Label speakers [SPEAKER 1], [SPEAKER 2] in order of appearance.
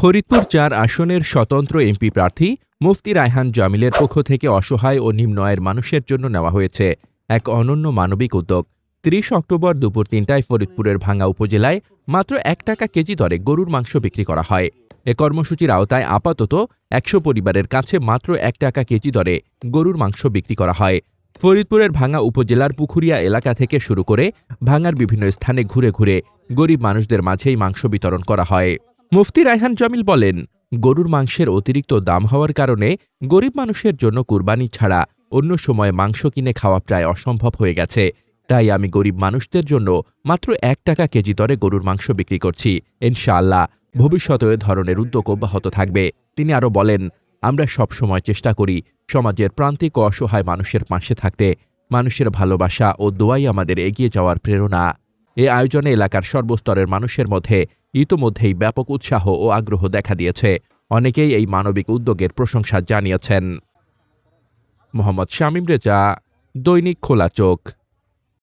[SPEAKER 1] ফরিদপুর চার আসনের স্বতন্ত্র এমপি প্রার্থী মুফতি রায়হান জামিলের পক্ষ থেকে অসহায় ও নিম্ন আয়ের মানুষের জন্য নেওয়া হয়েছে এক অনন্য মানবিক উদ্যোগ। তিরিশ অক্টোবর দুপুর তিনটায় ফরিদপুরের ভাঙ্গা উপজেলায় মাত্র এক টাকা কেজি দরে গরুর মাংস বিক্রি করা হয়। এ কর্মসূচির আওতায় আপাতত একশো পরিবারের কাছে মাত্র এক টাকা কেজি দরে গরুর মাংস বিক্রি করা হয়। ফরিদপুরের ভাঙ্গা উপজেলার পুখুরিয়া এলাকা থেকে শুরু করে ভাঙ্গার বিভিন্ন স্থানে ঘুরে ঘুরে গরিব মানুষদের মাঝেই মাংস বিতরণ করা হয়। মুফতি রায়হান জামিল বলেন, গরুর মাংসের অতিরিক্ত দাম হওয়ার কারণে গরিব মানুষের জন্য কুরবানি ছাড়া অন্য সময় মাংস কিনে খাওয়া প্রায় অসম্ভব হয়ে গেছে। তাই আমি গরিব মানুষদের জন্য মাত্র এক টাকা কেজি দরে গরুর মাংস বিক্রি করছি। ইনশাআল্লাহ, ভবিষ্যতে ধরনের উদ্যোগ অব্যাহত থাকবে। তিনি আরও বলেন, আমরা সব সময় চেষ্টা করি সমাজের প্রান্তিক ও অসহায় মানুষের পাশে থাকতে। মানুষের ভালোবাসা ও দোয়াই আমাদের এগিয়ে যাওয়ার প্রেরণা। এ আয়োজনে এলাকার সর্বস্তরের মানুষের মধ্যে ইতোমধ্যেই ব্যাপক উৎসাহ ও আগ্রহ দেখা দিয়েছে। অনেকেই এই মানবিক উদ্যোগের প্রশংসা জানিয়েছেন। মোহাম্মদ শামীম রেজা, দৈনিক খোলা চোখ।